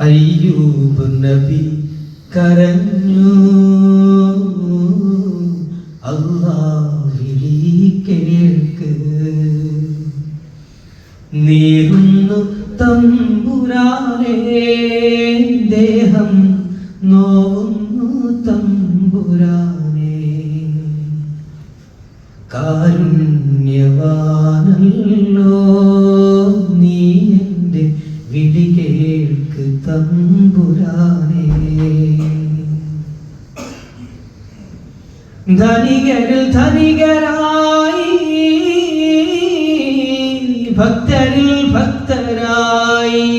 അയ്യൂബ് നബി കരഞ്ഞു. കേൾക്ക്. നീറുന്നു തമ്പുരാനേ ദേഹം നോവുന്നു തമ്പുരാനേ. കാരുണ്യവാനല്ലോ നീ എന്റെ വിളികേ തമ്പുരാനേ. ധനികരിൽ ധനികരായി ഭക്തരിൽ ഭക്തരായി.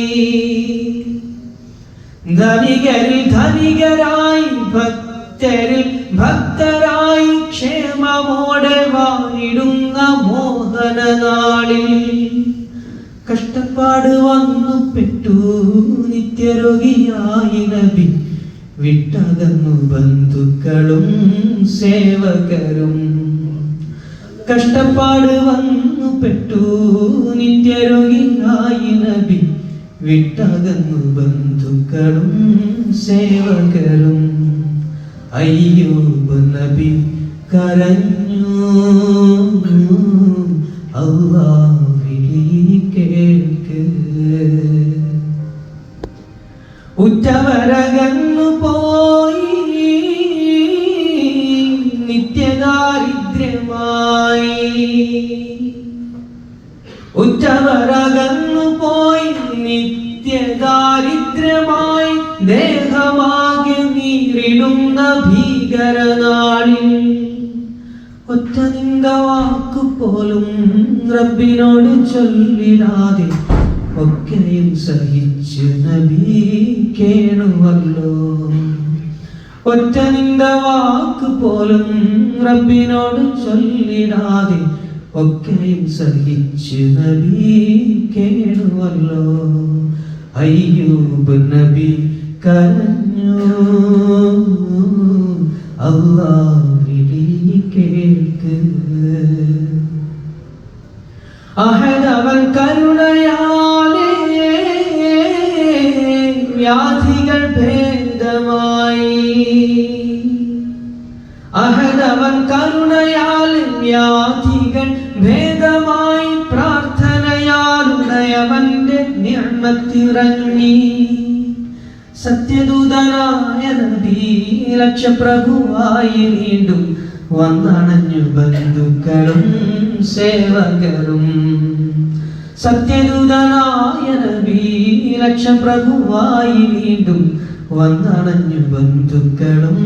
ധനികരിൽ ധനികരായി ഭക്തരിൽ ഭക്തരായി ക്ഷേമമോടെ വാണിടുന്ന മോഹന നാളിൽ കഷ്ടപ്പാട് വന്നു പെട്ടു. നിത്യരോഗിയായി നബി. വിട്ടകന്നു ബന്ധുക്കളും സേവകരും. കഷ്ടപ്പാട് വന്നു പെട്ടു. നിത്യരോഗിയായി നബി. വിട്ടകന്നു ബന്ധുക്കളും സേവകരും. അയ്യൂബ് നബി കരഞ്ഞു. അള്ളാവിളി ഉറ്റവരകന്നു പോയി നിത്യദാരിദ്ര്യമായി ദേഹമാകെ നീറിടുന്ന ഭീകരനാളിൽ. ഒറ്റ നിന്ദ വാക്കു പോലും റബ്ബിനോട് ചൊല്ലിടാതെ ഒക്കെയും സഹിച്ച് നബി കേണുവല്ലോ ഒറ്റ നിന്ദ വാക്ക് പോലും റബ്ബിനോട് ചൊല്ലിടാതെ ഒക്കെയും സഹിച്ച് നബി കേണുവല്ലോ അയ്യൂബ് നബി കരഞ്ഞു. അള്ളാവിളി കേൾക്ക്. അഹദവൻ കരുണയാലേ വ്യാധികൾ ഭേദമായി. അഹദവൻ കരുണയാൽ വ്യാധികൾ നിർമ്മത്തിറങ്ങി സത്യദൂതനായ നബി ലക്ഷപ്രഭുവായി വീണ്ടും വന്നണഞ്ഞു ബന്ധുക്കളും സേവകരും. സത്യദൂതനായ നബി ലക്ഷപ്രഭുവായി വീണ്ടും വന്നണഞ്ഞു ബന്ധുക്കളും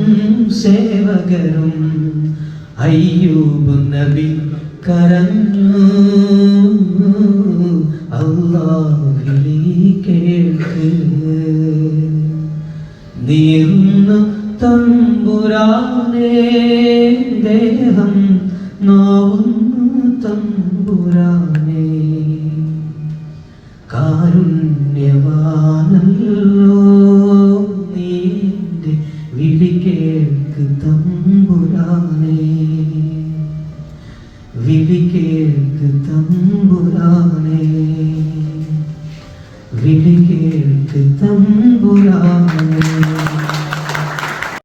സേവകരും. അയ്യൂബ് നബി കരഞ്ഞു. അള്ളാഹിലി കേൾക്ക് തമ്പുരാനേ ദേഹം നോവുന്നു തമ്പുരാനേ. കാരുണ്യവാനല്ലോ നീന്റെ വിളി കേൾക്ക് തമ്പുരാനേ വിളി കേൾക്ക് തമ്പുരാനേ